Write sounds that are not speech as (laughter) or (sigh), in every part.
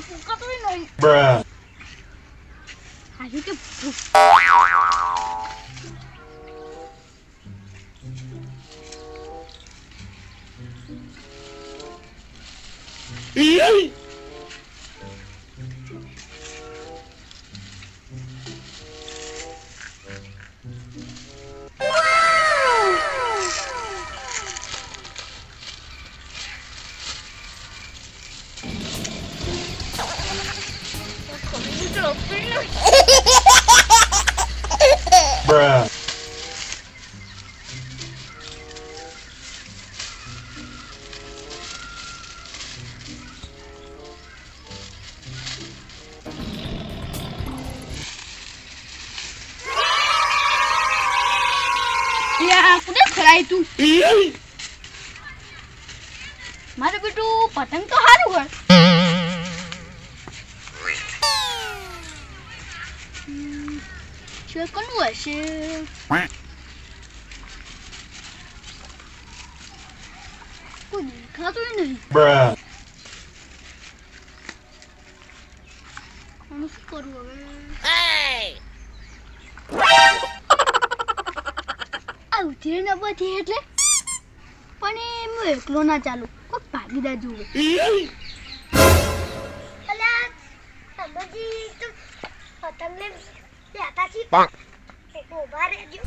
ફૂંકાતોય નહીં Bruh. આજે તે ફૂ- કુને તું. મારે બેટું પતંગ તો સારું હોય. છે કોનું હશે? કોઈ દેખાતું નહીં. શું કરવું હવે? આ ઉતરી ન બધી એટલે? પણ એ હું એકલો ના ચાલુ. કોઈક ભાગીદાર જોવે અલા સમજી તો પતંગને બેઠા છી એક ઊભા રહેજો.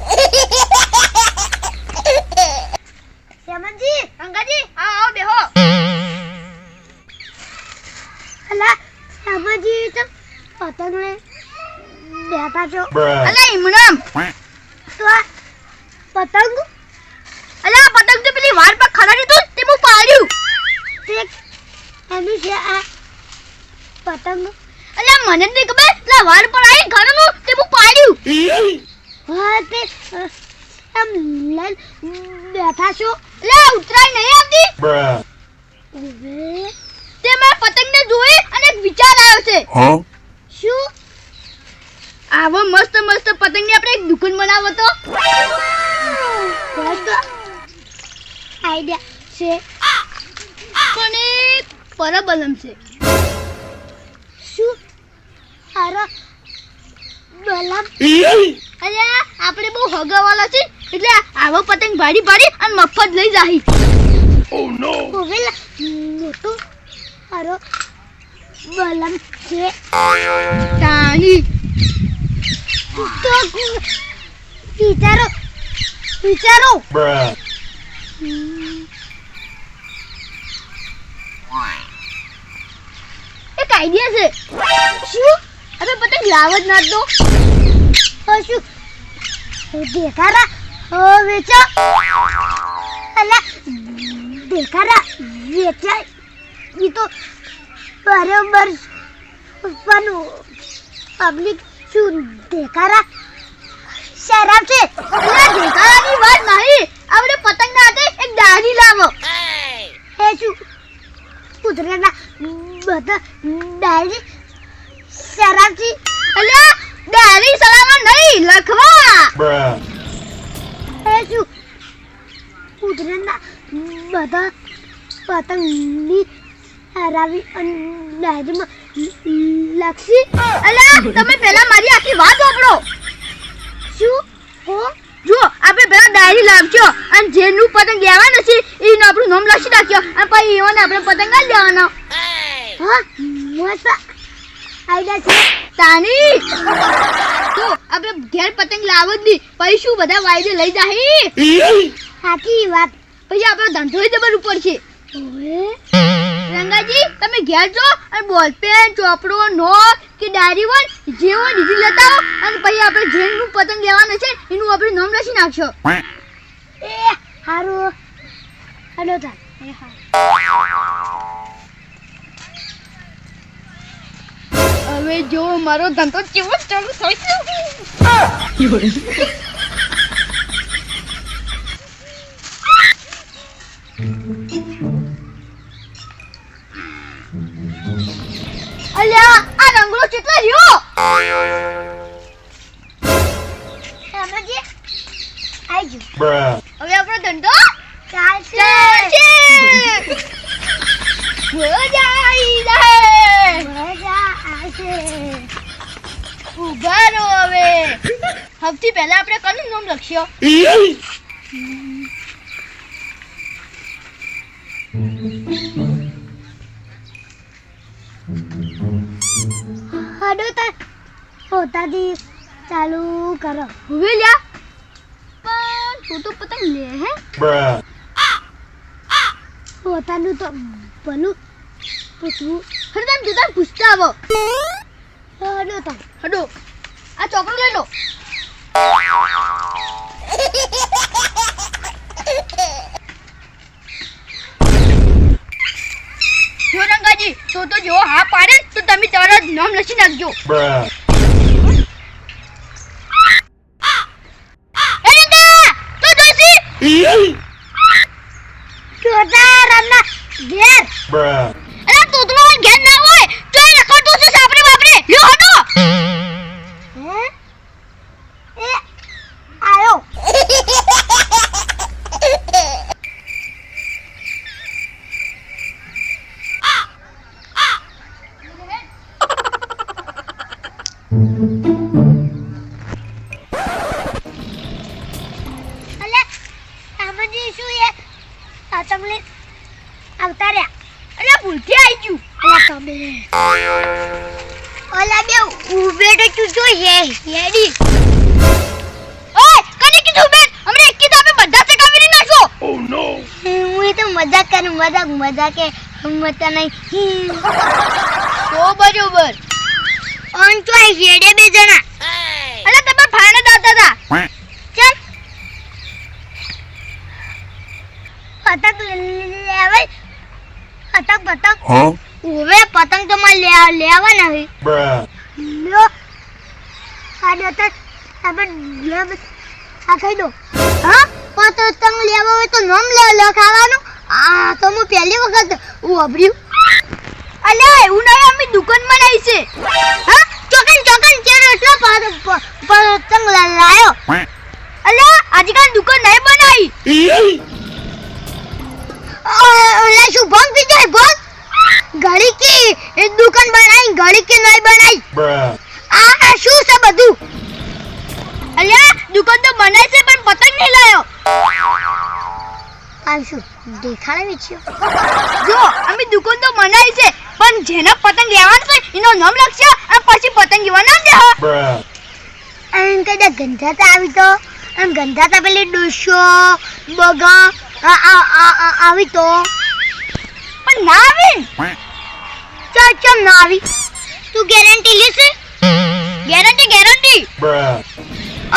શ્યામજી અંગાજી? આવો આવો બેહો. અલા શ્યામજી તો પતંગને બેઠા છો. અલા ઇમરામ તો આ પતંગ? અલા આ પતંગ તો પેલી વાર પર ખરાડી તું તે હું પાડ્યું. તે એનું છે આ પતંગ. અલા મને નહીં ખબર એટલે વાર પર આવી ઘરનું તે હું પાડ્યું. હા તે આમ લઈને બેઠા છો. લે ઉતરાય નહીં આવતી. તે મેં પતંગને જોઈ અને એક વિચાર આવ્યો છે. શું? આવો મસ્ત મસ્ત પતંગની આપણે એક દુકાન બનાવો તો. આઈડિયા છે. પણ એ પરબલમ છે. શું? અરે બલમ? અલ્યા આપણે બહુ હગાવાલા છે એટલે આવો પતંગ ભાડી ભાડી અને મફત લઈ જાહી. ઉભે મોટું અરે બલમ છે. તો વિચારો વિચારો. એક આઈડિયા છે. શું? આપણે પતંગ લાવ ના દો. શું? દેખારા. વેચો. અલા, દેખારા, વેચાય. ઈ તો બરોબર પબ્લિક શું દેખારા? શરાબ છે અલ્યા વાત નહીં આપણે પતંગના હાથે એક દાઢી લાવો. એ શું? કુદરતના બધા ડાયરી શરાબથી અલ્યા દાઢી સલામત નહીં લખવા. એ શું? કુદરતના બધા પતંગની હરાવી અને ડાયરીમાં લખી અલ્યા તમે પહેલા મારી આખી વાત વાપરો શું? હો? જો આપણે પેલા ડાયરી લાવજો. અને જેનું પતંગ લેવાનું છે એનું આપણું નામ લખી નાખ્યો અને પછી એવાને આપણે પતંગ જ લેવાનો. હા? મસ્ત આઈડિયા છે. તાની! તો આપણે ઘેર પતંગ લાવો જ નહીં. પછી શું બધા વાયદે લઈ જાય સાચી વાત. પછી આપણો ધંધો જબર ઉપર છે. ઓએ રંગાજી તમે ઘેર જો અને બોલ પેન ચોપડો નોટ કે ડાયરી વન જે હોય દીધી લેતા આવો. અને પછી આપણે જેનું પતંગ લેવાનું છે એનું આપણે નામ લખી નાખશો. એ હારું. હલો તાર. એ હા. હવે જો મારો ધંધો કેવો ચાલુ થઈ અલ્યા (laughs) (laughs) કેટલા રહ્યો સમજી આવી ગયું હવે આપણો ધંધો ચાલશે. મજા આવી જાય મજા આવશે ઊભા રહો હવે. સૌથી પહેલા આપણે કનું નામ લખ્યો હડો તાર પોતાથી ચાલુ કરો હવે લ્યા પણ તું તો પતંગ લે હે Bruh. પોતાનું તો ભલું પૂછવું હર તમે જોતા પૂછતા આવો હડો તાર હડો આ ચોકડો લઈ લો જો રંગાજી તો તો જો હા પાડે ને તો તમે તમારા નામ લખી નાખજો. રમના ઘેર. આવતા રહ્યા અરે ભૂલથી આવી ગયું. અલા તમે. ઓલા બે ઉભે તો તું જોઈએ હેડી. ઓય કને કીધું બેન? અમને એકી તો આપણે બધા ચકાવી નાખો. હું તો મજાક કરું મજાક મજાકે મતા નહીં. તો બરોબર. ઓન તો આ હેડે બે જણા. અરે તમે ભાઈને દાતા હતા. ચલ. પતંગ લેવે પતંગ પતંગ? હવે પતંગ તો માં લે- લેવાના હોય Bruh. લો. આ દોતા આપણે લેવ આ કહી દો. હા? પતંગ લેવા હોય તો નોમ લે લખાવાનું આ તો હું પહેલી વખત ઉભર્યું અલે એવું નહીં અમે દુકાનમાં નહીં છે. હા? એટલો પ- પ- પતંગ લાયો. અલે આજકાલ દુકાન નહીં બનાવી. ઓ- શું ભંગ પીધો જાય ભંગ? ઘડી કી એ દુકાન બનાવી ઘડી કે નહીં બનાવી? આ આ શું છે બધું? અલ્યા દુકાન તો બનાવી છે પણ પતંગ નહીં લાયો. આ શું દેખાડે વેચ્યો જો અમે દુકાન તો બનાવી છે પણ જેનો પતંગ લેવાનો છે એનો નામ લખશો અને પછી પતંગ લેવા નામ દેહો. એમ કદાચ ગંધાતા આવી તો. એમ ગંધાતા પેલી ડોસો બગા આવી તો. પણ ના આવે ચાલ ચલ ના આવી. તું ગેરંટી લેશે? Guarantee guarantee.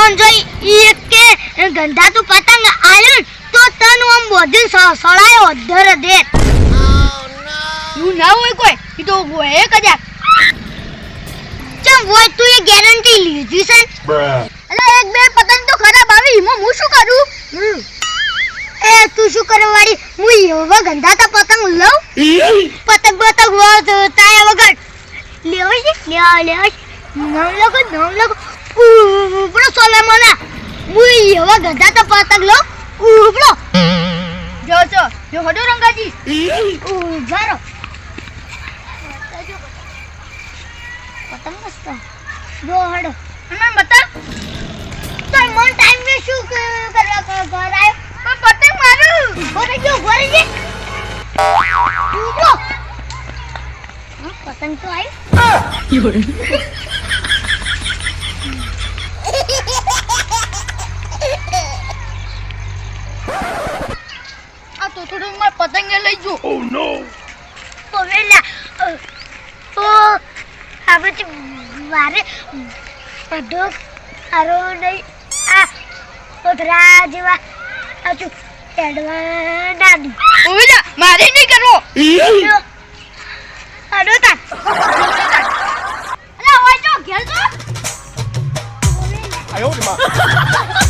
અને જો એક કે ગંધાતું પતંગ આવ્યું ને સ- સળાયો અધર દે એવું ના હોય કોઈ? એ તો હોય કદાચ ચમ હોય તું એ ગેરંટી લીધી છે? ને? એક બે પતંગ તો ખરાબ આવી. એમાં હું શું કરું? એ તું શું કરવા વાળી હું એવા ગંધાતા પતંગ લઉં? પતંગ પતંગ વાત તાયા વગર. લેવો છે લેવો લેવો. નામ લખો નામ લખો. ઉપડો સોલે મને હું એવા ગંધાતા પતંગ લઉં? ઉપડો. જો જો હડો રંગાજી. ઊભા રહો પતંગ મસ્ત. જો હડો. મને બતા તો મન ટાઈમ ને શું કરવા ઘર કરાયો પણ પતંગ મારું. ઘરે જો ઘરે જે. પતંગ તો આવી આ તો થોડું માર છું ઓહ નો ઓ વેલા ઓ હવે મારે બધો આરો નહીં આ ઓધરા જેવા આજુ એડવા ઓ વેલા મારે નહીં કરવો અડો તા અલા ઓય જો ઘેર જો આયો રે માં